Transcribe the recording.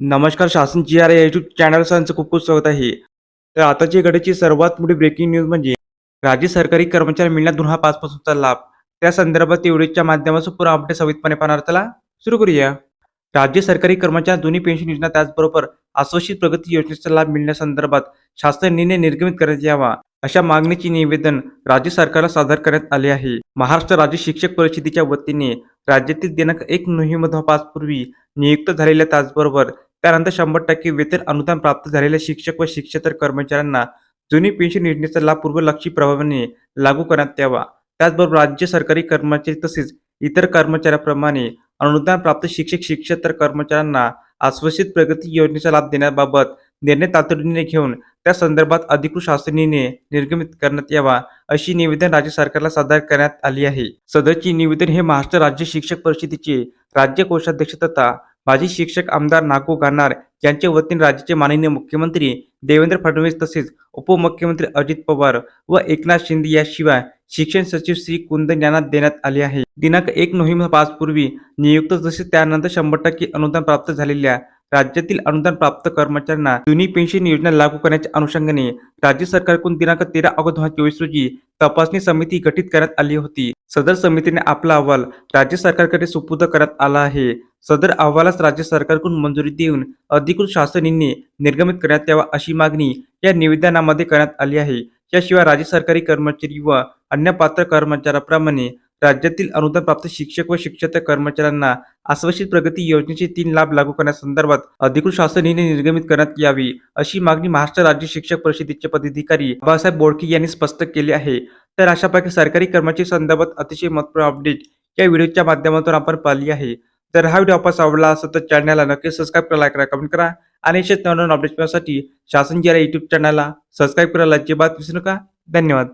नमस्कार शासन G R या युट्यूब चॅनलचं खूप खूप स्वागत आहे. तर आताची घडीची सर्वात मोठी ब्रेकिंग न्यूज म्हणजे राज्य सरकारी कर्मचारी मिळणार दोन हजार पाचपासूनचा लाभ. त्या संदर्भात एवढीच्या माध्यमातून पुरा अपडेट सवितपणे पाहणार. चला सुरू करूया. राज्य सरकारी कर्मचारी दोन्ही पेन्शन योजना त्याचबरोबर आश्वासित प्रगती योजनेचा लाभ मिळण्यासंदर्भात शासन निर्णय निर्गमित करण्यात यावा अशा मागणीचे निवेदन राज्य सरकारला सादर करण्यात आले आहे. महाराष्ट्र राज्य शिक्षक परिषदेच्या वतीने राज्यातील दिनांक एक नोव्हेंबर पाच पूर्वी नियुक्त झालेल्या त्याचबरोबर त्यानंतर शंभर टक्के वेतन अनुदान प्राप्त झालेल्या शिक्षक व शिक्षेतर कर्मचाऱ्यांना जुनी पेन्शन योजनेचा लाभ पूर्वलक्षी प्रभावाने लागू करण्यात यावा. त्याचबरोबर राज्य सरकारी कर्मचारी तसेच इतर कर्मचाऱ्याप्रमाणे अनुदान प्राप्त शिक्षक शिक्षेतर कर्मचाऱ्यांना आश्वासित प्रगती योजनेचा लाभ देण्याबाबत निर्णय तातडीने घेऊन त्या संदर्भात अधिकृत शासनीने निर्गमित करण्यात यावा अशी निवेदन राज्य सरकारला सादर करण्यात आली आहे. सदरची निवेदन हे महाराष्ट्र राज्य शिक्षक परिषदेचे राज्य कोषाध्यक्ष तथा माजी शिक्षक आमदार नागू गाणार यांच्या वतीने राज्याचे माननीय मुख्यमंत्री देवेंद्र फडणवीस तसेच उपमुख्यमंत्री अजित पवार व एकनाथ शिंदे याशिवाय शिक्षण सचिव श्री कुंदन यांना देण्यात आले आहे. दिनांक एक नोव्हेंबर पाच पूर्वी नियुक्त तसेच त्यानंतर शंभर टक्के अनुदान प्राप्त झालेल्या राज्यातील अनुदान प्राप्त कर्मचाऱ्यांना जुनी पेन्शन योजना लागू करण्याच्या अनुषंगाने राज्य सरकारकडून दिनांक तेरा ऑगस्ट दोन हजार चोवीस रोजी तपासणी समिती गठीत करण्यात आली होती. सदर समितीने आपला अहवाल राज्य सरकारकडे सुपूर्द करण्यात आला आहे. सदर अहवालास राज्य सरकारकडून मंजुरी देऊन अधिकृत शासनीने निर्गमित करण्यात यावा अशी मागणी या निवेदनामध्ये करण्यात आली आहे. याशिवाय राज्य सरकारी कर्मचारी व अन्य पात्र कर्मचाऱ्याप्रमाणे राज्यातील अनुदान प्राप्त शिक्षक व शिक्षक कर्मचाऱ्यांना आश्वासित प्रगती योजनेचे तीन लाभ लागू करण्यासंदर्भात अधिकृत शासनीने निर्गमित करण्यात यावी अशी मागणी महाराष्ट्र राज्य शिक्षक परिषदेचे पदाधिकारी बाबासाहेब बोडके यांनी स्पष्ट केली आहे. तर अशापैकी सरकारी कर्मचारी संदर्भात अतिशय महत्त्वपूर्ण अपडेट या व्हिडिओच्या माध्यमातून आपण पाहिली आहे. जर हा व्हिडिओ आपण आवडला असेल तर चॅनलला नक्की सबस्क्राईब करा लाईक करा कमेंट करा आणि असेच नवनवीन अपडेट मिळण्यासाठी शासन जी युट्यूब चॅनलला सबस्क्राईब करायला अजिबात विसरू नका. धन्यवाद.